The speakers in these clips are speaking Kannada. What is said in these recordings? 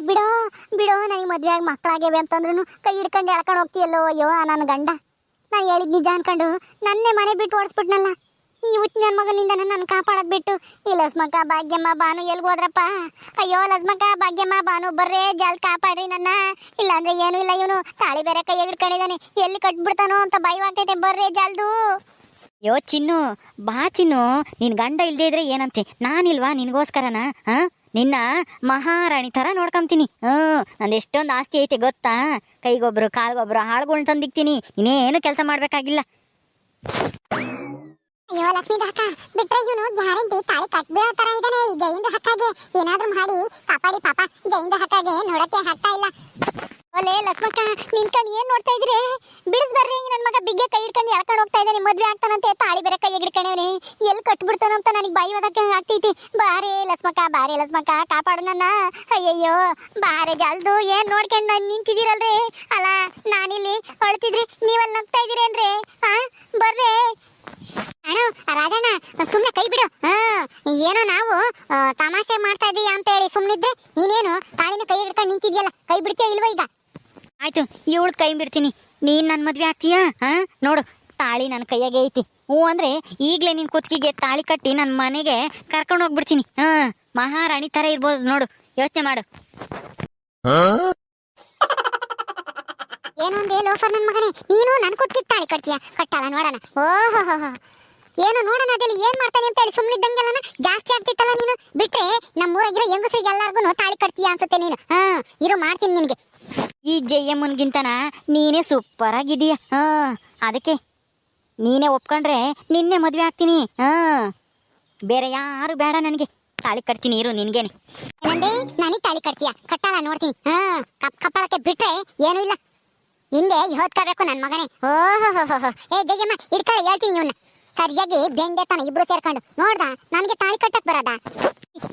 ಬಿಡೋ ಬಿಡೋ, ನನಗೆ ಮದುವೆ ಆಗಿ ಮಕ್ಕಳಾಗ್ಯವೆ ಅಂತಂದ್ರು ಕೈ ಹಿಡ್ಕೊಂಡು ಎಳ್ಕೊಂಡು ಹೋಗ್ತೀಯಲ್ಲೋ, ಅಯ್ಯೋ, ನನ್ನ ಗಂಡ. ನಾನು ಹೇಳಿದ್ ನಿಜ ಅನ್ಕೊಂಡು ನನ್ನೇ ಮನೆ ಬಿಟ್ಟು ಓಡಿಸ್ಬಿಟ್ನಲ್ಲ. ಈ ಹುಚ್ಚ ನನ್ನ ಮಗನಿಂದ ನನ್ನ ಕಾಪಾಡೋದು ಬಿಟ್ಟು. ಈ ಲಸ್ಮಕ್ಕ ಭಾಗ್ಯಮ್ಮ ಬಾನು ಎಲ್ಲಿ ಹೋದ್ರಪ್ಪ? ಅಯ್ಯೋ, ಲಸ್ಮಕ್ಕ ಭಾಗ್ಯಮ್ಮ ಬಾನು ಬರ್ರೇ, ಜಾಲ್ ಕಾಪಾಡ್ರಿ ನನ್ನ. ಇಲ್ಲಾಂದ್ರೆ ಏನು ಇಲ್ಲ ಇವನು. ತಾಳಿ ಬೇರೆ ಕೈ ಹಿಡ್ಕೊಂಡಿದ್ದಾನೆ ಎಲ್ಲಿ ಕಟ್ಬಿಡ್ತಾನೋ ಅಂತ ಭಯವಾಗ್ತೈತೆ ಬರ್ರೇ, ಜಾಲ್ದು. ಯೋ ಚಿನ್ನು, ಬಾ ಚಿನ್ನು. ನಿನ್ನ ಗಂಡ ಇಲ್ದೇ ಇದ್ರೆ ಏನಂತೆ? ನಾನಿಲ್ವಾ ನಿನ್ಗೋಸ್ಕರನ? ಹಾ? ನಿನ್ನ ಮಹಾರಾಣಿ ತರ ನೋಡ್ಕೊಂತೀನಿ. ಹ್ಮ್ ನಂದು ಎಷ್ಟೊಂದು ಆಸ್ತಿ ಐತೆ ಗೊತ್ತಾ? ಕೈಗೊಬ್ರು, ಕಾಲ್ಗೊಬ್ರು ಹಾಳುಗಳ್ನ ತಂದಿಕ್ತೀನಿ. ಇನ್ನೇನು ಕೆಲಸ ಮಾಡಬೇಕಾಗಿಲ್ಲ. ಅಯ್ಯೋ, ಲಕ್ಷ್ಮೀ ಅಕ್ಕ ಬಿಟ್ರೆ ಇವನು ಗ್ಯಾರಂಟಿ ತಾಳಿ ಕಟ್ಬಿಡೋ ತರ ಇದ್ದಾನೆ ಈ ಜೈಂದು ಹಕ್ಕಾಗೆ. ಏನಾದ್ರೂ ಮಾಡಿ, ಕಾಪಾಡಿ ಪಾಪ ಜೈಂದು ಹಕ್ಕಾಗೆ ನೋಡಕ್ಕೆ ಆಗ್ತಾ ಇಲ್ಲ. ಒಲೆ ಲಕ್ಷ್ಮಕ್ಕ ನಿಂತ್ಕೊಂಡು ಏನ್ ನೋಡ್ತಾ ಇದ್ರಿ ಬಿಡಿಸ್ಬರ್ರಿ ನನ್ ಮಗ ಬಿಗ್ಗೆ ಕೈ ಹಿಡ್ಕೊಂಡು ಎಳ್ಕೊಂಡು ಹೋಗ್ತಾ ಇದ್ದಾನೆ, ಮದ್ವೆ ಆಗ್ತಾನಂತೆ, ತಾಳಿ ಬೇರೆ ಕೈ ಹಿಡ್ಕೊಂಡವನಿ. ಎಲ್ಲಿ ಕಟ್ಬಿಡ್ತಾನಂತ ನನಗೆ ಬಾಯಿ ಒದಕ್ಕೆ ಆಗ್ತೈತಿ. ಬಾರೆ ಲಕ್ಷ್ಮಕ್ಕ ಬಾರೆ ಲಕ್ಷ್ಮಕ್ಕ, ಕಾಪಾಡು ನನ್ನ. ಅಯ್ಯಯ್ಯೋ, ಬಾರೆ ಜಲ್ದು, ಏನ್ ನೋಡ್ಕೊಂಡು ನಾನು ನಿಂತಿದ್ದೀರಲ್ರಿ? ಅಲ್ಲ ನಾನಿಲ್ಲಿ ಅಳ್ತಿದ್ರಿ ನೀವಲ್ಲಿ ನಗ್ತಾ ಇದೀರಿ ಅಂದ್ರೆ? ಆ, ಬರ್ರಿ. ರಾಜಣ್ಣ, ಸುಮ್ನೆ ಕೈ ಬಿಡು. ಹಾ ಏನೋ ನಾವು ತಮಾಷೆ ಮಾಡ್ತಾ ಇದೀಯ ಅಂತ ಹೇಳಿ ಸುಮ್ನಿದ್ರೆ, ನೀನೇನು ತಾಳಿನ ಕೈ ಹಿಡ್ಕೊಂಡು ನಿಂತಿದ್ಯಲ್ಲ, ಕೈ ಬಿಡ್ತೀಯ ಇಲ್ವಾ ಈಗ? ಆಯ್ತು, ಇವಳು ಕೈ ಬಿಡ್ತೀನಿ. ನೀನ್ ನನ್ನ ಮದ್ವೆ ಆಗ್ತೀಯಾ? ಹಾ? ನೋಡು, ತಾಳಿ ನನ್ನ ಕೈಯಾಗೆ ಐತಿ. ಹ್ಞೂ ಅಂದ್ರೆ ಈಗಲೇ ನಿನ್ ಕುತ್ತಿಗೆಗೆ ತಾಳಿ ಕಟ್ಟಿ ನನ್ನ ಮನೆಗೆ ಕರ್ಕೊಂಡು ಹೋಗ್ಬಿಡ್ತೀನಿ. ಹಾ, ಮಹಾರಾಣಿ ತರ ಇರ್ಬೋದು. ನೋಡು, ಯೋಚನೆ ಮಾಡು. ಏನು ಒಂದೇ ಲೋಫರ್ ನನ್ ಮಗನೇ, ನೀನು ನನ್ ಕುತ್ತಿಗೆ ತಾಳಿ ಕಟ್ತೀಯ? ಕಟ್ಟಲ್ಲ, ನೋಡೋಣ. ಓಹೋ ಏನು ನೋಡೋಣ ಅದಲ್ಲಿ ಏನ್ ಮಾಡ್ತಾನೆ ಅಂತ ಹೇಳಿ ಸುಮ್ಮನಿದ್ದಂಗೆಲ್ಲ ಜಾಸ್ತಿ ಆಗ್ತಿತ್ತಲ್ಲ ನೀನು? ಬಿಟ್ರೆ ನಮ್ಮೂರಾಗಿರೋ ಹೆಂಗಸರಿಗೆ ಎಲ್ಲಾರ್ಗು ತಾಳಿ ಕಟ್ತೀಯ ಅನ್ಸುತ್ತೆ ನೀನು? ಹಾ, ಇರೋ, ಮಾಡ್ತೀನಿ ನಿನಗೆ. ಈ ಜಯಮ್ಮನ್ಗಿಂತನ ನೀನೇ ಸೂಪರ್ ಆಗಿದೀಯ ಹಾ, ಅದಕ್ಕೆ ನೀನೇ ಒಪ್ಕೊಂಡ್ರೆ ನಿನ್ನೆ ಮದುವೆ ಆಗ್ತೀನಿ. ಹಾ, ಬೇರೆ ಯಾರು ಬೇಡ ನನಗೆ. ತಾಳಿ ಕಟ್ತೀನಿ, ಇರು ನಿನ್ಗೇನೆ. ಏನಂದೆ, ನನಗೆ ತಾಳಿ ಕಟ್ತೀಯ? ಕಟ್ಟಲ್ಲ ನೋಡ್ತೀನಿ. ಹಾ, ಕಪ್ ಕಪ್ಪಳಕ್ಕೆ ಬಿಟ್ರೆ ಏನೂ ಇಲ್ಲ. ಹಿಂದೆ ಹೊತ್ಕೋಬೇಕು ನನ್ನ ಮಗನೇ. ಓಹೋ ಏ, ಜಯಮ್ಮ ಇಡ್ಕೊಳ್ಳಿ ಹೇಳ್ತೀನಿ ಇವನ್ನ ಸರಿಯಾಗಿ ಬೆಂಡೆ ತಾನ ಇಬ್ರು ಸೇರ್ಕೊಂಡು. ನೋಡ್ದ, ನನಗೆ ತಾಳಿ ಕಟ್ಟಕ್ ಬರೋದ?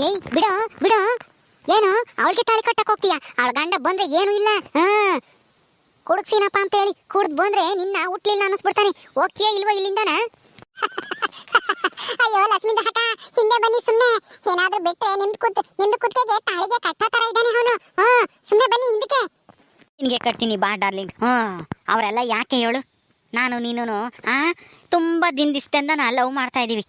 ಏಯ್, ಬಿಡು ಬಿಡು. ಏನು? ಅವಳಿಗೆ ತಾಳಿ ಕಟ್ಟಕ್ ಹೋಗ್ತೀಯ? ಅವಳ ಗಂಡ ಬಂದ್ರೆ ಏನು ಇಲ್ಲ. ಹ್ಮ್ ಕುಡುಕ್ಸಿನಪ್ಪ ಅಂತ ಹೇಳಿ ಕುಡ್ದು ಬಂದ್ರೆ ನಿನ್ನ ಹುಟ್ಲಿಲ್ಲ ಅನ್ನಿಸ್ಬಿಡ್ತಾನೆ. ಹೋಗ್ತೀಯ ಇಲ್ವೋ ಇಲ್ಲಿಂದನ? ಅಯ್ಯೋ ಲಕ್ಷ್ಮೀ ದಹಕ ಹಿಂದೆ ಬನ್ನಿ ಸುಮ್ಮನೆ ಏನಾದ್ರೂ ಬಿಟ್ರೆ ನಿಮ್ದು ಕುತ್ ನಿಮ್ದು ಕುತ್ತಿಗೆ ತಾಳಿಗೆ ಕಟ್ಟೋ ತರ ಇದ್ದಾನೆ ಅವನು. ಹ್ಮ್ ಸುಮ್ಮನೆ ಬನ್ನಿ ಹಿಂದಕ್ಕೆ. ನಿನ್ಗೆ ಕಟ್ತೀನಿ ಬಾ ಡಾರ್ಲಿಂಗ್. ಹ್ಮ್ ಅವರೆಲ್ಲ ಯಾಕೆ ಹೇಳು? ನಾನು ನೀನು ಆ? ತುಂಬಾ ದಿನದಿಸ್ದಿಂದ ನಾ ಲವ್ ಮಾಡ್ತಾ ಇದೀವಿ.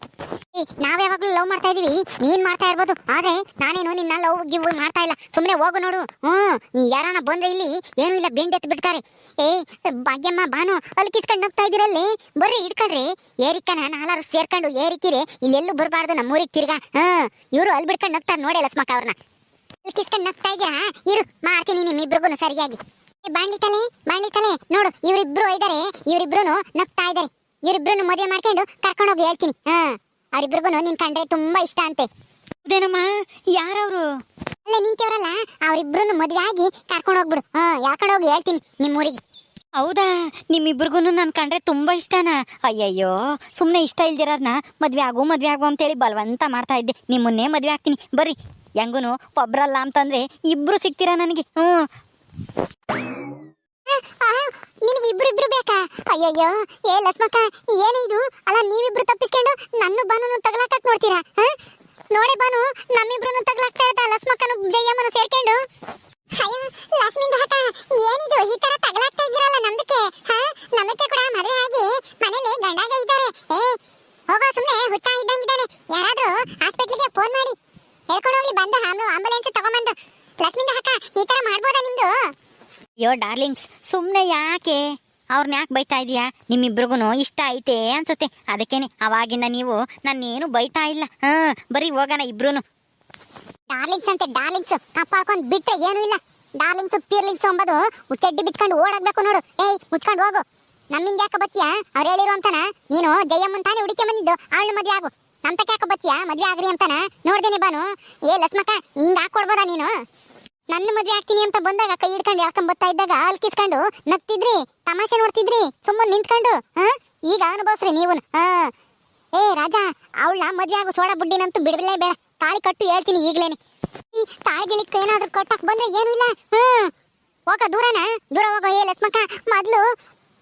ನಾವ್ ಯಾವಾಗ್ಲೂ ಲವ್ ಮಾಡ್ತಾ ಇದೀವಿ. ನೀನ್ ಮಾಡ್ತಾ ಇರ್ಬೋದು. ಆದ್ರೆ ನಾನೇನು ನಿನ್ನ ಲವ್ ಗಿವ್ ಮಾಡ್ತಾ ಇಲ್ಲ. ಸುಮ್ನೆ ಹೋಗು ನೋಡು. ಹ್ಮ್ ಯಾರನ್ನ ಬಂದ್ರೆ ಇಲ್ಲಿ ಏನು ಇಲ್ಲ, ಬೆಂಡ್ ಎತ್ತು ಬಿಡ್ತಾರೆ. ಏ, ಭಾಗ್ಯಮ್ಮ ಬಾನು ಅಲ್ಲಿ ಕಿಸ್ಕೊಂಡು ಹೋಗ್ತಾ ಇದೀರಲ್ಲಿ ಬರ್ರಿ, ಹಿಡ್ಕೊಳ್ರಿ. ಏರಿಕನ ನಾಲ್ಕು ಸೇರ್ಕೊಂಡು ಏರಿಕಿರಿ. ಇಲ್ಲೆಲ್ಲೂ ಬರಬಾರ್ದು ನಮ್ಮೂರಿಗೆ ತಿರ್ಗಾ. ಹ್ಮ್, ಇವರು ಅಲ್ಲಿ ಬಿಡ್ಕೊಂಡು ಹೋಗ್ತಾರೆ ನೋಡಿ ಲಸ್ಮಕ್ಕ ಅವ್ರನ್ನ. ಅಲ್ಲಿ ಕಿಸ್ಕೊಂಡು ನಗ್ತಾ ಇದೀರಾ? ಇರು ಮಾಡ್ತೀನಿ ನಿಮ್ಮಿಬ್ರಿಗೂ ಸರಿಯಾಗಿ. ಬಾಣ್ಲಿ ತಲೆ ಬಾಣ್ಲಿ ತಲೆ ನೋಡು ಇವರಿಬ್ರು ಇದಾರೆ. ಇವರಿಬ್ರು ನಗ್ತಾ ಇದಾರೆ. ಇವರಿಬ್ರು ಮದುವೆ ಮಾಡ್ಕೊಂಡು ಕರ್ಕೊಂಡೋಗಿ ಹೇಳ್ತೀನಿ. ಹಾ ಅವರಿಬ್ರಿಗೂ ನಿನ್ ಕಂಡ್ರೆ ತುಂಬಾ ಇಷ್ಟ ಅಂತೆ. ಅದೇನಮ್ಮ ಯಾರವ್ರು? ಅಲ್ಲೇ ನಿಂತವ್ರಲ್ಲ ಅವರಿಬ್ರು ಮದುವೆ ಆಗಿ ಕರ್ಕೊಂಡು ಹೋಗ್ಬಿಡು ಹಾ ಯಾಕೊಂಡು ಹೋಗಿ ಹೇಳ್ತೀನಿ ನಿಮ್ಮೂರಿಗೆ. ಹೌದಾ? ನಿಮ್ಮಿಬ್ರಿಗೂ ನನ್ ಕಂಡ್ರೆ ತುಂಬಾ ಇಷ್ಟನಾ? ಅಯ್ಯಯ್ಯೋ ಸುಮ್ಮನೆ ಇಷ್ಟ ಇಲ್ದಿರೋರ್ನ ಮದ್ವೆ ಆಗು ಮದ್ವೆ ಆಗು ಅಂತೇಳಿ ಬಲವಂತ ಮಾಡ್ತಾ ಇದ್ದೆ. ನಿಮ್ಮನ್ನೇ ಮದ್ವೆ ಆಗ್ತೀನಿ. ಬರ್ರಿ. ಹೆಂಗೂ ಒಬ್ರಲ್ಲ ಅಂತಂದ್ರೆ ಇಬ್ರು ಸಿಗ್ತೀರಾ ನನಗೆ? ಹ್ಞೂ ನಿನಗೆ ಇಬ್ರು ಬೇಕಾ? ಅಯ್ಯಯ್ಯೋ, ಏ ಲಸ್ಮಕ್ಕ ಏನಿದು ಅಲ್ಲ, ನೀವಿಬ್ರು ತಪ್ಪಿಸ್ಕೊಂಡು ನನ್ನ ಬಾನು ತಗಲಾಕಕ್ ನೋಡ್ತೀರಾ ನೋಡೆ ಬಾನು ನಮ್ಮಿಬ್ರು ತಗಲಾಕ್ತಾ ಇದ್ದ ಲಸ್ಮಕ್ಕನು ಜಯಮ್ಮನು ಸೇರ್ಕೊಂಡು. ಅಯ್ಯೋ, ಲಸ್ಮಿಂದ ಏನಿದು? ಈ ತರ ತಗಲಾಕ್ತಾ ಇದ್ದೀರಲ್ಲ ನಮ್ದಕ್ಕೆ ಹಾ ನಮ್ದಕ್ಕೆ ಕೂಡ ಮದುವೆ ಆಗಿ ಮನೇಲಿ ಗಂಡಾಗ ಇದ್ದಾರೆ ಏ ಹೋಗೋ ಸುಮ್ನೆ ಹುಚ್ಚ ಇದ್ದಂಗಿದ್ದಾನೆ ಯಾರಾದ್ರೂ ಹಾಸ್ಪಿಟ್ಲಿಗೆ ಫೋನ್ ಮಾಡಿ ಹೇಳ್ಕೊಂಡು ಹೋಗ್ಲಿ ಬಂದು ಆಂಬುಲೆನ್ಸ್ ತಗೊಂಬಂದು ಲಕ್ಷ್ಮಿಂದ ಹಠ ಈ ತರ ಮಾಡ್ಬೋದಾ ನಿಮ್ದು ಅಯ್ಯೋ ಡಾರ್ಲಿಂಗ್ಸ್. ಸುಮ್ಮನೆ ಯಾಕೆ? ಅವ್ರನ್ನ ಯಾಕೆ ಬೈತಾ ಇದೀಯಾ? ನಿಮ್ಮಿಬ್ರಿಗೂ ಇಷ್ಟ ಐತೆ ಅನ್ಸುತ್ತೆ. ಅದಕ್ಕೇನೆ ಅವಾಗಿಂದ ನೀವು ನನ್ನೇನು ಬೈತಾ ಇಲ್ಲ. ಹಾ, ಬರೀ ಹೋಗೋಣ ಇಬ್ರು ಡಾರ್ಲಿಂಗ್ಸ್ ಅಂತೆ, ಡಾರ್ಲಿಂಗ್ಸ್. ಕಾಪಾಡ್ಕೊಂಡು ಬಿಟ್ರೆ ಏನು ಇಲ್ಲ. ಡಾರ್ಲಿಂಗ್ಸ್, ಪೀರ್ಲಿಂಗ್ಸ್ ಅಂಬದು ಚಡ್ಡಿ ಬಿಚ್ಕೊಂಡು ಓಡಾಡ್ಬೇಕು ನೋಡು. ಏಯ್, ಮುಚ್ಕೊಂಡು ಹೋಗು. ನಮ್ಮಿಂದ ಯಾಕೆ ಬತ್ತಿಯಾ? ಅವ್ರು ಹೇಳಿರೋ ಅಂತಾನ? ನೀನು ಜಯಮ್ಮನ್ ತಾನೇ ಹುಡುಕಿ ಬಂದಿದ್ದು. ಅವಳ ಮದುವೆ ಆಗು. ನಮ್ ತಕ ಯಾಕೆ ಬತ್ತಿಯಾ? ಮದುವೆ ಆಗ್ರಿ ಅಂತಾನ? ನೋಡ್ದೇನೆ ಬಾನು. ಏ ಲಸ್ಮಕ್ಕ, ಹಿಂಗ್ ಹಾಕೊಡ್ಬೋದಾ ನೀನು? ನನ್ನ ಮದ್ವೆ ಆಗ್ತೀನಿ ಅಂತ ಬಂದಾಗ ಕೈ ಹಿಡ್ಕೊಂಡು ಯಾಕಂ ಬರ್ತಾ ಇದ್ದಾಗ ಅಲ್ಲಿ ಕಿತ್ಕೊಂಡು ನಗ್ತಿದ್ರಿ, ತಮಾಷೆ ನೋಡ್ತಿದ್ರಿ ಸುಮ್ಮನೆ ನಿಂತ್ಕೊಂಡು, ಹಾ? ಈಗ ಅನುಭವಿಸ್ರಿ ನೀವು ಹಾ? ಏ ರಾಜ ಅವಳ ಮದ್ವೆ ಆಗು ಸೋಡಾ ಬುಡ್ಡಿನಂತೂ ಬಿಡಲೇ ಬೇಡ ತಾಳಿ ಕಟ್ಟು ಹೇಳ್ತೀನಿ ಈಗ್ಲೇನೆ. ಈ ತಾಳಿಗಿಳಿಕ್ ಏನಾದ್ರೂ ಕಟ್ಟಕ್ ಬಂದ್ರೆ ಏನು ಇಲ್ಲ ಹ್ಮ್ ಹೋಗ ದೂರನ, ದೂರ ಹೋಗೋ, ಏ ಲಕ್ಷ್ಮಕ್ಕ ಮೊದ್ಲು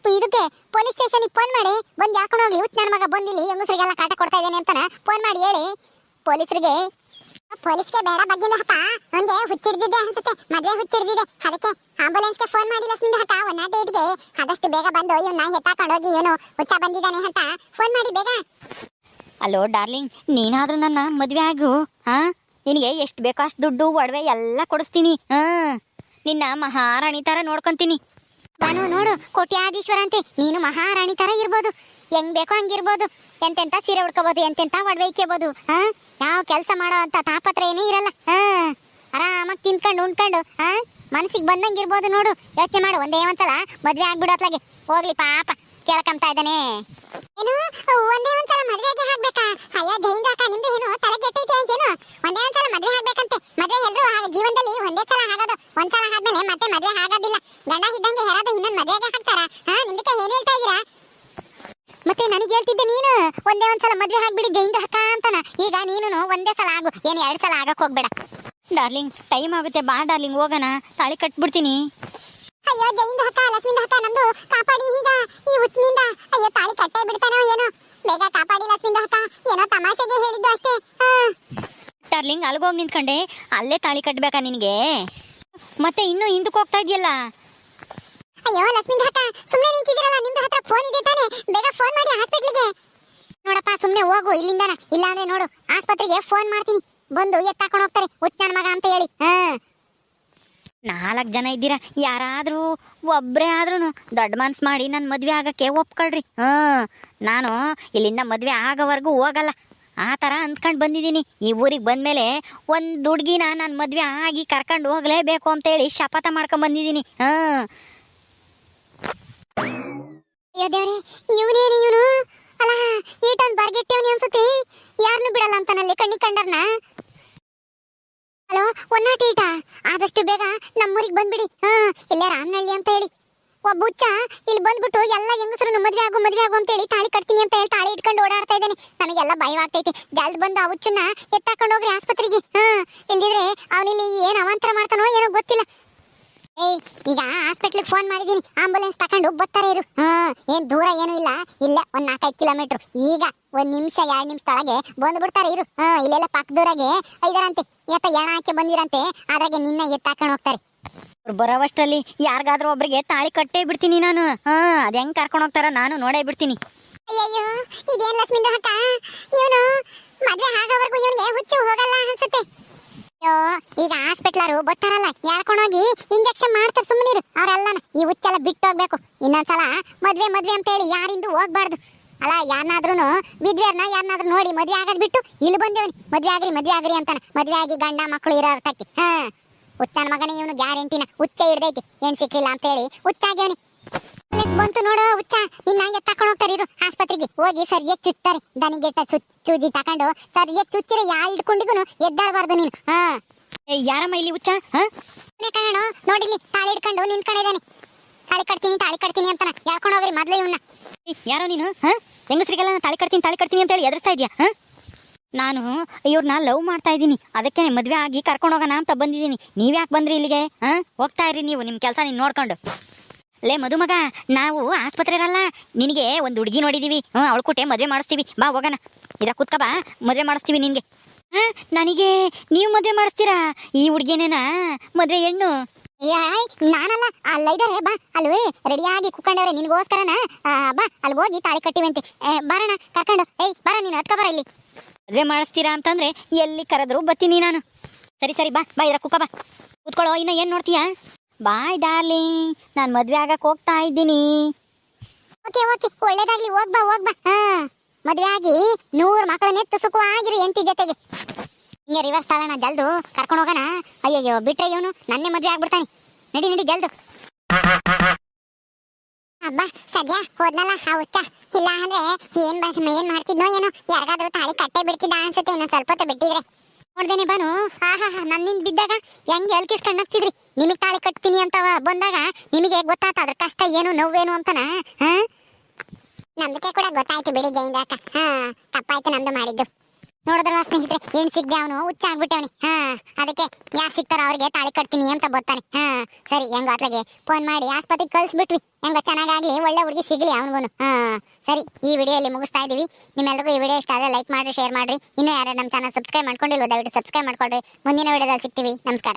ಇದಕ್ಕೆ ಪೊಲೀಸ್ ಸ್ಟೇಷನ್ಗೆ ಫೋನ್ ಮಾಡಿ, ಬಂದು ಯಾಕೊಂಡು ಹೋಗ್ಲಿ ನನ್ನ ಮಗ ಬಂದಿಲ್ಲಿ, ಹೆಂಗಸರಿಗೆಲ್ಲ ಕಾಟ ಕೊಡ್ತಾ ಇದ್ದೇನೆ ಅಂತಾನ ಫೋನ್ ಮಾಡಿ ಹೇಳಿ. ಪೊಲೀಸರಿಗೆ ಪೊಲೀಸ್ಗೆ ಬೇಡ ಬಗ್ಗಿಂದ ಹಕ್ಕ ಅವನ್ಗೆ ಹುಚ್ಚಿಡ್ದಿದ್ದೆ ಅನ್ಸುತ್ತೆ. ಮದ್ವೆ ಹುಚ್ಚಿಡ್ದಿದೆ. ಅದಕ್ಕೆ ಆಂಬುಲೆನ್ಸ್ಗೆ ಫೋನ್ ಮಾಡಿಲ್ಲ ಲಕ್ಷ್ಮಿಂದ ಒನ್ ಒನ್ನ ಡೇಟ್ಗೆ ಆದಷ್ಟು ಬೇಗ ಬಂದು ಇವನ್ನ ಎತ್ತಾಕೊಂಡು ಹೋಗಿ ಇವನು ಹುಚ್ಚ ಬಂದಿದ್ದಾನೆ ಅಂತ ಫೋನ್ ಮಾಡಿ ಬೇಗ. ಅಲೋ ಡಾರ್ಲಿಂಗ್, ನೀನಾದ್ರೂ ನನ್ನ ಮದುವೆ ಆಗು ಹಾ ನಿನಗೆ ಎಷ್ಟು ಬೇಕೋ ಅಷ್ಟು ದುಡ್ಡು, ಒಡವೆ ಎಲ್ಲ ಕೊಡಿಸ್ತೀನಿ ಹಾ ನಿನ್ನ ಮಹಾರಾಣಿ ಥರ ನೋಡ್ಕೊಂತೀನಿ. ಬಾನು ನೋಡು, ಕೋಟ್ಯಾಧೀಶ್ವರ ಅಂತೆ. ನೀನು ಮಹಾರಾಣಿ ತರ ಇರ್ಬೋದು. ಹೆಂಗ್ ಬೇಕೋ ಹಂಗಿರ್ಬೋದು ಎಂತೆಂತ ಸೀರೆ ಉಡ್ಕೋಬಹುದು ಎಂತೆಂತ ಒಡವೆ ಇಕ್ಕೋಬಹುದು ಹಾ ಯಾವ ಕೆಲಸ ಮಾಡೋ ಅಂತ ತಾಪತ್ರ ಏನೇ ಇರಲ್ಲ ಹಾ ಆರಾಮಾಗಿ ತಿನ್ಕೊಂಡು, ಉಣ್ಕೊಂಡು ಹಾ ಮನಸ್ಸಿಗೆ ಬಂದಂಗೆ ಇರ್ಬೋದು ನೋಡು. ಯೋಚನೆ ಮಾಡು, ಒಂದೇ ಒಂದ್ಸಲ ಮದ್ವೆ ಆಗ್ಬಿಡೋತ್ಲಾಗೆ ಹೋಗ್ಲಿ ಪಾಪ ಕೇಳ್ಕೊಂತ ಇದ್ದಾನೆ. ಏನು ಒಂದೇ ಒಂದ್ಸಲ ಮದ್ವೆಗೆ ಹಾಕ್ಬೇಕಾ ಅಯ್ಯೋ ಜೈನ್ ಅಕ್ಕ ನಿಮ್ದು ಏನು ತಲೆ ಕೆಟ್ಟೈತೆ ಏನು ಒಂದೇ ಒಂದ್ಸಲ ಮದ್ವೆ ಆಗ್ಬೇಕಂತೆ ಮದ್ವೆ ಎಲ್ರು ಹಾಗೆ ಜೀವನದಲ್ಲಿ ಒಂದೇ ಸಲ ಆಗೋದು ಒಂದ್ಸಲ ಆದ್ಮೇಲೆ ಮತ್ತೆ ಮದ್ವೆ ಆಗೋದಿಲ್ಲ ಗಂಡ ಇದ್ದಂಗೆ ಹೆರಾದ ಇನ್ನೊಂದ್ ಮದ್ವೆಗೆ ಹಾಕ್ತಾರ ಹಾ ನಿಮ್ದಕ್ಕೆ ಏನ್ ಹೇಳ್ತಾ ಇದೀರಾ ಮತ್ತೆ ನನಗೆ ಹೇಳ್ತಿದ್ದೆ ನೀನು ಒಂದೇ ಒಂದ್ಸಲ ಮದ್ವೆ ಆಗ್ಬಿಡಿ ಜೈನ್ ಹಕ್ಕ ಅಂತಾನ. ಈಗ ನೀನು ಒಂದೇ ಸಲ ಆಗು ಏನು ಎರಡ್ ಸಲ ಆಗಕ್ಕೆ ಹೋಗ್ಬೇಡ. ಡಾರ್ಲಿಂಗ್ ಟೈಮ್ ಆಗುತ್ತೆ ಬಾ ಡಾರ್ಲಿಂಗ್ ಹೋಗೋಣ. ತಾಳಿ ಕಟ್ಬಿಡ್ತೀನಿ. ಅಯ್ಯೋ ಜೈನ್ ಹಕ್ಕ ಲಕ್ಷ್ಮಿಂದ ಹಕ್ಕ ನಂದು ಕಾಪಾಡಿ ಈಗ. ಈ ಹುಚ್ಚಿನಿಂದ ಅಯ್ಯೋ ತಾಳಿ ಕಟ್ಟೇ ಬಿಡ್ತಾನೋ ಏನೋ. ಬೇಗ ಕಾಪಾಡಿ ಲಕ್ಷ್ಮಿಂದ ಹಕ್ಕ ಏನೋ ತಮಾಷೆಗೆ ಹೇಳಿದ್ದು ಅಷ್ಟೇ. ಡಾರ್ಲಿಂಗ್ ಅಲ್ಗೋಗಿ ನಿಂತ್ಕೊಂಡೆ. ಅಲ್ಲೇ ತಾಳಿ ಕಟ್ಬೇಕಾ ನಿನಗೆ? ಮತ್ತೆ ಇನ್ನೂ ಹಿಂದಕ್ಕೆ ಹೋಗ್ತಾ ಇದೆಯಲ್ಲ ಅಯ್ಯೋ ಲಕ್ಷ್ಮಿಂದ ಹಕ್ಕ ಸುಮ್ಮನೆ ನಿಂತಿದ್ದೀರಲ್ಲ ನಿಮ್ದು ಹತ್ರ ಫೋನ್ ಇದೆ ತಾನೆ. ಬೇಗ ಫೋನ್ ಮಾಡಿ ಹಾಸ್ಪಿಟ್ಲಿಗೆ ನೋಡಪ್ಪ ಸುಮ್ಮನೆ ಹೋಗು, ಇಲ್ಲಿಂದನ. ಇಲ್ಲಾಂದ್ರೆ ನೋಡು, ಆಸ್ಪತ್ರೆಗೆ ಫೋನ್ ಮಾಡ್ತೀನಿ. ಬಂದು ಎತ್ತಾಕೊಂಡು ಹೋಗ್ತಾರೆ ಹುಚ್ಚನ ಮಗ ಅಂತ ಹೇಳಿ. ಹಾ. ನಾಲ್ಕು ಜನ ಇದ್ದೀರಾ? ಯಾರಾದರೂ ಒಬ್ಬರೇ ಆದ್ರೂ ದೊಡ್ಡ ಮನ್ಸು ಮಾಡಿ ನನ್ನ ಮದುವೆ ಆಗಕ್ಕೆ ಒಪ್ಕೊಳ್ರಿ. ಹ್ಞೂ ನಾನು ಇಲ್ಲಿಂದ ಮದುವೆ ಆಗೋವರೆಗೂ ಹೋಗಲ್ಲ. ಆ ಥರ ಅಂದ್ಕೊಂಡು ಬಂದಿದ್ದೀನಿ. ಈ ಊರಿಗೆ ಬಂದಮೇಲೆ ಒಂದು ಹುಡುಗಿನ ನಾನು ಮದುವೆ ಆಗಿ ಕರ್ಕೊಂಡು ಹೋಗಲೇಬೇಕು ಅಂತೇಳಿ ಶಪಥ ಮಾಡ್ಕೊಂಡು ಬಂದಿದ್ದೀನಿ. ಹಾಂ. ಅಲ್ಲ ಬಂದ್ಬಿಡಿ. ಹಾ, ಇಲ್ಲೇ ರಾಮನಹಳ್ಳಿ ಅಂತ ಹೇಳಿ. ಒಬ್ಬ ಹುಚ್ಚ ಇಲ್ಲಿ ಬಂದ್ಬಿಟ್ಟು ಎಲ್ಲ ಹೆಂಗಸರು ಮದುವೆ ಆಗು, ಮದ್ವೆ ಆಗು ಅಂತ ಹೇಳಿ ತಾಳಿ ಕಟ್ತೀನಿ ಅಂತ ಹೇಳಿ ತಾಳಿ ಇಟ್ಕೊಂಡು ಓಡಾಡ್ತಾ ಇದ್ದಾನೆ. ನಮಗೆಲ್ಲ ಭಯವಾಗ್ತೈತಿ ಜಲ್ದ್ ಬಂದು ಆ ಹುಚ್ಚನ್ನ ಎತ್ತಾಕೊಂಡು ಹೋಗ್ರಿ ಆಸ್ಪತ್ರೆಗೆ. ಹಾ, ಇಲ್ದಿದ್ರೆ ಅವನಿಲ್ಲಿ ಏನು ಅವಾಂತರ ಮಾಡ್ತಾನೋ ಏನೋ ಗೊತ್ತಿಲ್ಲ. ಏಯ್, ಈಗ ಹಾಸ್ಪಿಟ್ಲಿಗೆ ಫೋನ್ ಮಾಡಿದ್ದೀನಿ. ಆಂಬುಲೆನ್ಸ್ ತಕೊಂಡು ಬರ್ತಾರೆ ಇರು ಹಾ, ಏನ್ ದೂರ ಏನೂ ಇಲ್ಲ. ಇಲ್ಲ ಒಂದ್ ನಾಲ್ಕೈದು ಕಿಲೋಮೀಟರ್ ಈಗ ಒಂದ್ ನಿಮಿಷ, ಎರಡ್ ನಿಮಿಷದೊಳಗೆ ಬಂದ್ಬಿಡ್ತಾರೆ ಇರು ಹಾ, ಇಲ್ಲೆಲ್ಲ ಪಕ್ಕದೂರಾಗೆ ಐದರಂತೆ. ಎತ್ತ ಎಣ ಹಾಕಿ ಬಂದಿರಂತೆ. ಅದ್ರಾಗೆ ನಿನ್ನ ಎತ್ತಾಕೊಂಡು ಹೋಗ್ತಾರೆ. ಬರೋವಷ್ಟರಲ್ಲಿ ಯಾರಿಗಾದ್ರೂ ಒಬ್ರಿಗೆ ತಾಳಿ ಕಟ್ಟೇ ಬಿಡ್ತೀನಿ ನಾನು. ಹಾ, ಅದ ಹೆಂಗ್ ಕರ್ಕೊಂಡು ಹೋಗ್ತಾರ ನಾನು ನೋಡೇ ಬಿಡ್ತೀನಿ. ಅಯ್ಯಯ್ಯೋ, ಇದೇನ್ ಲಕ್ಷ್ಮೀಂದ್ರ ಅಕ್ಕ ಇವನು ಮದ್ವೆ ಆಗೋವರೆಗೂ ಇವನಿಗೆ ಹುಚ್ಚು ಹೋಗಲ್ಲ ಅನ್ಸುತ್ತೆ. ಅಯ್ಯೋ, ಈಗ ಹಾಸ್ಪಿಟ್ಲಾರು ಬರ್ತಾರಲ್ಲ ಹೋಗಿ ಇಂಜೆಕ್ಷನ್ ಮಾಡ್ತಾರೆ ಸುಮ್ಮನಿರು ಅವರೆಲ್ಲನ, ಈ ಹುಚ್ಚೆಲ್ಲ ಬಿಟ್ಟು ಹೋಗ್ಬೇಕು ಇನ್ನೊಂದ್ಸಲ ಮದ್ವೆ ಮದ್ವೆ ಅಂತ ಹೇಳಿ ಯಾರಿಂದು ಹೋಗ್ಬಾರ್ದು. ಅಲ್ಲ ಯಾರನ್ನಾದ್ರೂ ವಿದ್ವೇರ್ನ ಯಾರನ್ನಾದ್ರೂ ನೋಡಿ ಮದ್ವೆ ಆಗದ್ ಬಿಟ್ಟು ಇಲ್ಲಿ ಬಂದೇವನಿ. ಮದ್ವೆ ಆಗ್ರಿ ಮದ್ವೆ ಆಗ್ರಿ ಅಂತಾನೆ. ಮದ್ವೆ ಆಗಿ ಗಂಡ ಮಕ್ಕಳು ಇರೋ ಅರ್ಥಕ್ಕೆ ಹಾ. ಹುಚ್ಚನ ಮಗನೇ, ಇವನು ಗ್ಯಾರಂಟಿನ ಹುಚ್ಚ ಹಿಡ್ದೈತಿ. ಏನ್ ಸಿಕ್ಕಿಲ್ಲ ಅಂತ ಹೇಳಿ ಹುಚ್ಚಾಗ್ಯವನಿ ಬಂತು ನೋಡು ಹುಚ್ಚ. ನಿನ್ನ ಎತ್ತಾಕೊಂಡು ಹೋಗ್ತಾರೆ ಇರು ಆಸ್ಪತ್ರೆಗೆ. ಹೋಗಿ ಸರಿಯಾಗಿ ಚುಚ್ತಾರೆ. ದನಿಗೆಟ್ಟ ಚು- ಚೂಜಿ ತಕೊಂಡು ಸರಿಯಾಗಿ ಚುಚ್ಚಿರ ಯಾ ಹಿಡ್ಕೊಂಡಿಗೂ ಎದ್ದಾಡಬಾರ್ದು ನೀನು. ಯಾರಮ್ಮ ಇಲ್ಲಿ ಹುಚ್ಚ? ಹಾಂ? ಕಣ ನೋಡಿಲಿ ತಾಳಿ ಹಿಡ್ಕೊಂಡು ನಿನ್ಕೊಂಡಿದ್ದಾನೆ ತಾಳಿ ಕಟ್ತೀನಿ ತಾಳಿ ಕಟ್ತೀನಿ ಅಂತಾನ. ಯಾಕೊಂಡು ಹೋಗ್ರಿ ಮೊದ್ಲೇ ಇವನ್ನ ಯಾರೋ ನೀನು? ಹೆಂಗಸರಿಗೆಲ್ಲ ತಾಳಿ ಕಟ್ತೀನಿ ತಾಳಿ ಕಟ್ತೀನಿ ಅಂತೇಳಿ ಎದುರಿಸ್ತಾ ಇದೆಯಾ? ಹಾಂ? ನಾನು ಇವ್ರನ್ನ ಲವ್ ಮಾಡ್ತಾ ಇದ್ದೀನಿ. ಅದಕ್ಕೆ ಮದುವೆ ಆಗಿ ಕರ್ಕೊಂಡು ಹೋಗೋಣ ಅಂತ ಬಂದಿದ್ದೀನಿ. ನೀವು ಯಾಕೆ ಬಂದ್ರಿ ಇಲ್ಲಿಗೆ? ಹಾಂ? ಹೋಗ್ತಾ ಇರಿ ನೀವು ನಿಮ್ಮ ಕೆಲಸ ನೀನು ನೋಡ್ಕೊಂಡು. ಲೇ ಮದುಮಗ, ನಾವು ಆಸ್ಪತ್ರೆ ಇರಲ್ಲ ನಿನಗೆ ಒಂದು ಹುಡುಗಿ ನೋಡಿದೀವಿ. ಹ್ಞೂ ಅವಳು ಕೊಟ್ಟೆ ಮದುವೆ ಮಾಡಿಸ್ತೀವಿ. ಬಾ, ಹೋಗೋಣ. ಇದ ಕುತ್ಕ ಬಾ. ಮದುವೆ ಮಾಡಿಸ್ತೀವಿ ನಿನಗೆ. ಹಾಂ? ನನಗೆ ನೀವು ಮದುವೆ ಮಾಡಿಸ್ತೀರಾ? ಈ ಹುಡುಗಿನೇನಾ ಮದುವೆ ಹೆಣ್ಣು. ಯಾಯ್ ನಾನಲ್ಲ. ಅಲ್ಲ, ಇದಾರೆ, ಬಾ. ಅಲ್ವೇ ರೆಡಿಯಾಗಿ ಕುಕ್ಕಂಡವ್ರೆ ನಿನಗೋಸ್ಕರನ ಬಾ. ಅಲ್ಲಿ ಹೋಗಿ ತಾಳಿ ಕಟ್ಟಿವಂತೆ. ಬಾರಣ ಕರ್ಕೊಂಡು. ಏಯ್, ಬರ ನೀನು, ಹತ್ಕೊ ಬರ ಇಲ್ಲಿ. ಮದುವೆ ಮಾಡಿಸ್ತೀರಾ ಅಂತಂದ್ರೆ ಎಲ್ಲಿ ಕರೆದ್ರು ಬತ್ತೀನಿ ನಾನು. ಸರಿ ಸರಿ, ಬಾ ಬಾ, ಇದ್ರ ಕುಕ್ಕ ಬಾ. ಕೂತ್ಕೊಳ್ಳೋ ಇನ್ನ ಏನ್ ನೋಡ್ತೀಯಾ? Bye, darling. ನಾನು ಮದುವೆ ಆಗಕ್ಕೆ ಹೋಗ್ತಾ ಇದ್ದೀನಿ. ಓಕೆ ಓಕೆ, ಒಳ್ಳೇದಾಗ್ಲಿ ಹೋಗ್ಬಾ ಹೋಗ್ಬಾ ಹಾ, ಮದ್ವೆ ಆಗಿ ನೂರ್ ಮಕ್ಕಳನ್ನ ಎತ್ತು ಸುಖವಾಗಿರಿ ಎಂಟಿ ಜೊತೆಗೆ. ಹಿಂಗೆ ರಿವರ್ಸ್ ತಾಳಣ ಜಲ್ದು. ಕರ್ಕೊಂಡು ಹೋಗೋಣ. ಅಯ್ಯಯ್ಯೋ, ಬಿಟ್ರೆ ಇವನು ನನ್ನೇ ಮದ್ವೆ ಆಗ್ಬಿಡ್ತಾನೆ. ನಡಿ ನಡಿ, ಜಲ್ದು. ಅಬ್ಬ, ಸದ್ಯ ಹೋದ್ನಲ್ಲ, ಆ ಹುಚ್ಚ. ಇಲ್ಲ ಅಂದ್ರೆ ಏನ್ ಬಸ್, ಏನ್ ಮಾಡ್ತಿದ್ನೋ ಏನೋ. ಯಾರಿಗಾದ್ರೂ ತಾಳಿ ಕಟ್ಟೆ ಬಿಡ್ತಿದ್ದ ಅನ್ಸುತ್ತೆ ಇನ್ನೊಂದ್ ಸ್ವಲ್ಪ ಬಿಟ್ಟಿದ್ರೆ. ನೋಡ್ದೇನೆ ಬಾನು ಹಾ ನನ್ನಿಂದ ಬಿದ್ದಾಗ ಹೆಂಗ್ ಎಲ್ಕಿಸ್ಕೊಂಡ್ ನಗ್ತಿದ್ರಿ ನಿಮಗ್ ತಾಳಿ ಕಟ್ತೀನಿ ಅಂತ ಬಂದಾಗ ನಿಮಗೆ ಗೊತ್ತಾತ ಅದ್ರ ಕಷ್ಟ ಏನು, ನೋವೇನು ಅಂತನ? ಹಾ? ನಮ್ದಕ್ಕೆ ಕೂಡ ಗೊತ್ತಾಯ್ತು ಬಿಡಿ ಜೈಂದ ಅಕ್ಕ ಹಾ, ತಪ್ಪಾಯ್ತು ನಮ್ದು ಮಾಡಿದ್ದು. ನೋಡಿದ್ರಲ್ಲ ಸ್ನೇಹಿತರೆ, ಏನ್ ಸಿಗ್ದೆ ಅವನು? ಹುಚ್ಚ ಆಗ್ಬಿಟ್ಟವನಿ ಹಾ, ಅದಕ್ಕೆ ಯಾರು ಸಿಗ್ತಾರ ಅವ್ರಿಗೆ ತಾಳಿ ಕಟ್ತೀನಿ ಅಂತ ಬರ್ತಾನೆ. ಹಾ, ಸರಿ, ಹೆಂಗ ಅತ್ಲಾಗೆ ಫೋನ್ ಮಾಡಿ ಆಸ್ಪತ್ರೆಗೆ ಕಳ್ಸ್ಬಿಟ್ವಿ. ಹೆಂಗ ಚೆನ್ನಾಗಾಗ್ಲಿ ಒಳ್ಳೆ ಹುಡುಗಿ ಸಿಗ್ಲಿ ಅವನಿಗೂ ಹಾ, ಸರಿ, ಈ ವಿಡಿಯೋ ವಿಡಿಯೋಲಿ ಮುಗಿಸ್ತಾ ಇದೀವಿ. ನಿಮ್ಮೆಲ್ಲರಿಗೂ ಈ ವಿಡಿಯೋ ಇಷ್ಟ ಆದರೆ ಲೈಕ್ ಮಾಡ್ರಿ ಶೇರ್ ಮಾಡ್ರಿ. ಇನ್ನೂ ಯಾರು ನಮ್ಮ ಚಾನಲ್ ಸಬ್ಸ್ಕ್ರೈಬ್ ಮಾಡ್ಕೊಂಡಿಲ್ವೋ, ದಯವಿಟ್ಟು ಸಬ್ಸ್ಕ್ರೈಬ್ ಮಾಡ್ಕೊಳ್ರಿ. ಮುಂದಿನ ವಿಡಿಯೋದಲ್ಲಿ ಸಿಗ್ತೀವಿ. ನಮಸ್ಕಾರ.